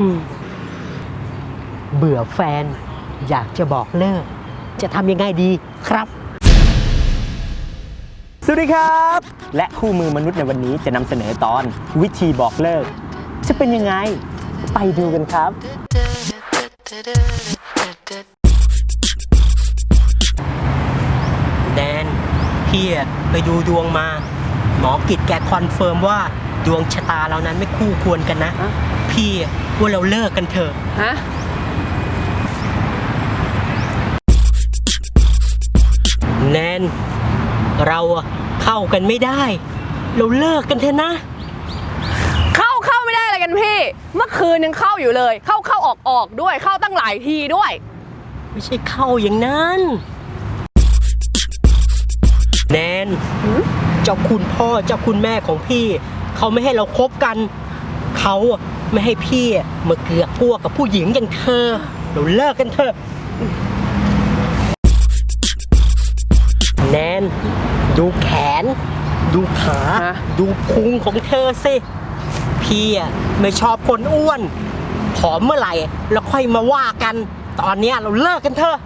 อืมเบื่อแฟน อยากจะบอกเลิก จะทำยังไงดีครับ สวัสดีครับ และคู่มือมนุษย์ในวันนี้จะนำเสนอตอน วิธีบอกเลิก จะเป็นยังไง ไปดูกันครับ แดนพี่อะไปดูดวงมา หมอกิจแกคอนเฟิร์มว่าดวงชะตาเรานั้นไม่คู่ควรกันนะ ฮะพี่ว่าเราเลิกกันเถอะ ฮะ แนน เราอะเข้ากันไม่ได้ เราเลิกกันเถอะนะ เข้าเข้าไม่ได้อะไรกันพี่ เมื่อคืนยังเข้าอยู่เลย เข้าเข้าออกออกด้วย เข้าตั้งหลายทีด้วย ไม่ใช่เข้าอย่างนั้น แนน เจ้าคุณพ่อเจ้าคุณแม่ของพี่ เขาไม่ให้เราคบกัน เขาอะ ไม่ให้พี่มาเกือกกลัวกับผู้หญิงอย่างเธอ เราเลิกกันเถอะ แนน ดูแขน ดูขาฮะดูพุงของเธอสิ พี่อะไม่ชอบคนอ้วน ผอมเมื่อไหร่ แล้วค่อยมาว่ากัน ตอนเนี้ยเราเลิกกันเถอะ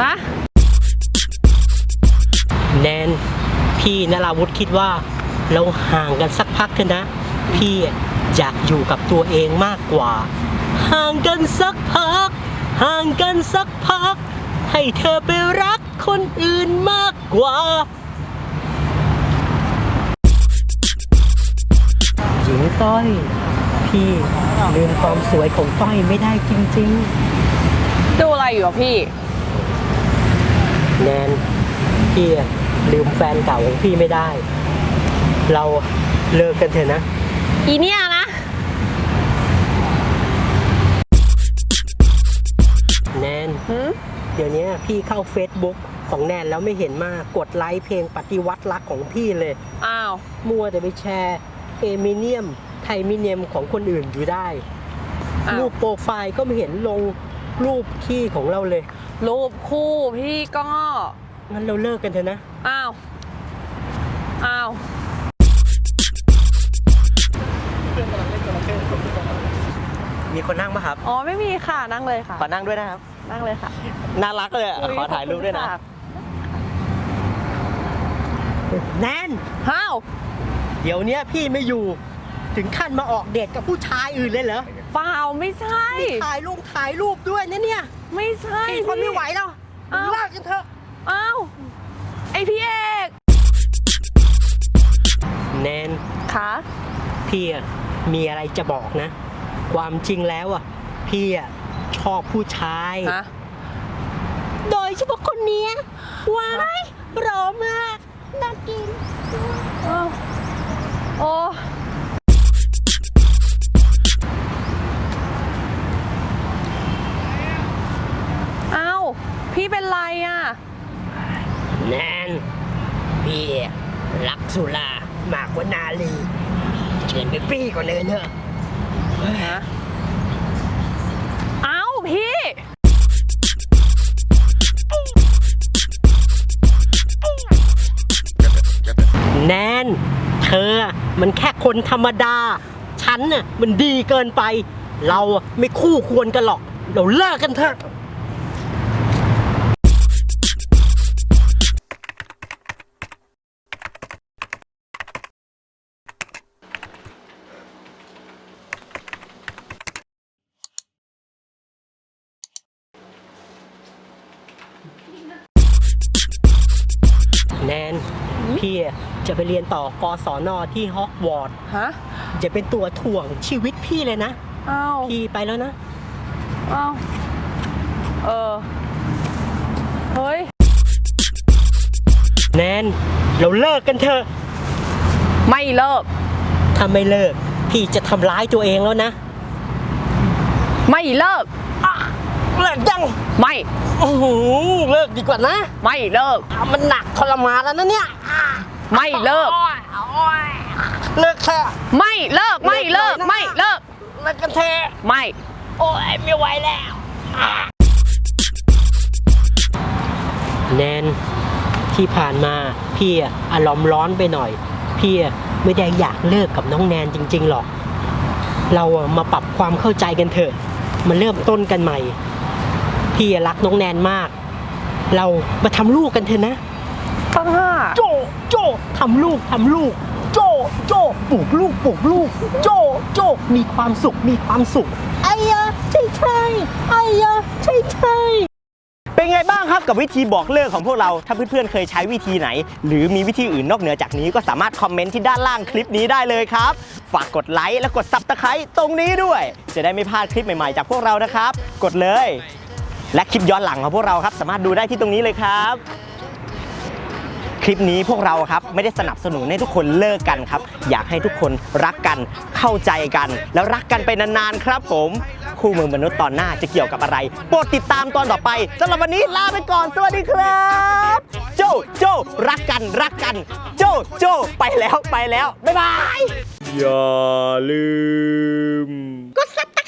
ฮะ แนน พี่นราวุธคิดว่า เราห่างกันสักพักเถอะนะ พี่อ ยากอยู่กับตัวเองมากกว่า ห่างกันสักพัก ห่างกันสักพัก ให้เธอไปรักคนอื่นมากกว่า หญิงต้อย พี่ลืมความสวยของต้อยไม่ได้จริงๆดูอะไรอยู่อะพี่แนนพี่อะลืมแฟนเก่าของพี่ไม่ได้ เราเลิกกันเถอะนะ อีเนี่ย หืมเดี๋ยวนี้พี่เข้า Facebook ของแนนแล้วไม่เห็นมากกดไลค์เพลงปฏิวัติรักของพี่เลย อ้าว มัวแต่ไปแชร์เอมิเนียม ไทมิเนียมของคนอื่นอยู่ได้ อ้าว รูปโปรไฟล์ก็ไม่เห็นลงรูปขี้ของเราเลย รูปคู่พี่ก็ งั้นเราเลิกกันเถอะนะ อ้าว อ้าว มีคนนั่งปะครับ อ๋อ ไม่มีค่ะ นั่งเลยค่ะ ขอนั่งด้วยนะครับ นั่งเลยค่ะน่ารักเลยอะขอถ่ายรูปด้วยนะค่แนนฮ้าวเดี๋ยวเนี้ยพี่ไม่อยู่ถึงขั้นมาออกเดทกับผู้ชายอื่นเลยเหรอเปล่าไม่ใช่ มีถ่ายรูปถ่ายรูปด้วยนะเนี่ยไม่ใช่พี่ทนไม่ไหวแล้วอ้าวเลิกกันเถอะ อ้าวไอพี่เอกแนนคะพี่อะมีอะไรจะบอกนะ ความจริงแล้วอะ พี่อะ ชอบผู้ชาย ฮะโดยเฉพาะคนเนี้ยว้ายหล่อมากน่ากินอ้าวโอ้อ้าวพี่เป็นไรอะ แนนพี่รักสุรามากกว่านาลีเชิญไปปี้ก่อนเลยเนอะฮะเอ้า พี่ แนน เธอมันแค่คนธรรมดา ฉันน่ะมันดีเกินไป เราไม่คู่ควรกันหรอก เราเลิกกันเถอะ พี่อะจะไปเรียนต่อกศนที่ฮอกวอตส์ฮะจะเป็นตัวถ่วงชีวิตพี่เลยนะเอ้าพี่ไปแล้วนะเอ้าเออ เฮ้ย แนนเราเลิกกันเถอะ ไม่เลิก ถ้าไม่เลิก พี่จะทำร้ายตัวเองแล้วนะ ไม่เลิก เลิกยังไม่อื้อหือเลิกดีกว่านะ ไม่เลิกอะมันหนักทรมานแล้วนะเนี่ยอะไม่เลิก เลิกเถอะไม่เลิกไม่เลิกไม่เลิกเลิกกันเถอะไม่ โอ้ยไม่ไหวแล้วอะแนนที่ผ่านมาพี่อะอารมณ์ร้อนไปหน่อย พี่อะไม่ได้อยากเลิกกับน้องแนนจริง ๆ หรอก เราอะมาปรับความเข้าใจกันเถอะ มาเริ่มต้นกันใหม่ พี่รักน้องแนนมาก เรามาทำลูกกันเถอะนะป้าโจ โจทำลูกทำลูก โจ โจปลูกลูกปลูกลูก โจ โจมีความสุขมีความสุขไอ้ยะใช่ใช่ไอ้ยะใช่ใช่เป็นไงบ้างครับกับวิธีบอกเลิกของพวกเราถ้าเพื่อนๆเคยใช้วิธีไหน หรือมีวิธีอื่นนอกเหนือจากนี้ก็สามารถคอมเมนต์ที่ด้านล่างคลิปนี้ได้เลยครับ ฝากกดไลค์และกดซับสไครต์ตรงนี้ด้วย จะได้ไม่พลาดคลิปใหม่ๆจากพวกเรานะครับ กดเลย และคลิปย้อนหลังของพวกเราครับ สามารถดูได้ที่ตรงนี้เลยครับ คลิปนี้พวกเราครับไม่ได้สนับสนุนให้ทุกคนเลิกกันครับ อยากให้ทุกคนรักกันเข้าใจกัน แล้วรักกันไปนานๆครับผมคู่มือมนุษย์ตอนหน้าจะเกี่ยวกับอะไรโปรดติดตามตอนต่อไปสำหรับวันนี้ลาไปก่อนสวัสดีครับ โจโจรักกันรักกัน โจโจไปแล้วไปแล้วบ๊ายบายอย่าลืม กดซับตะ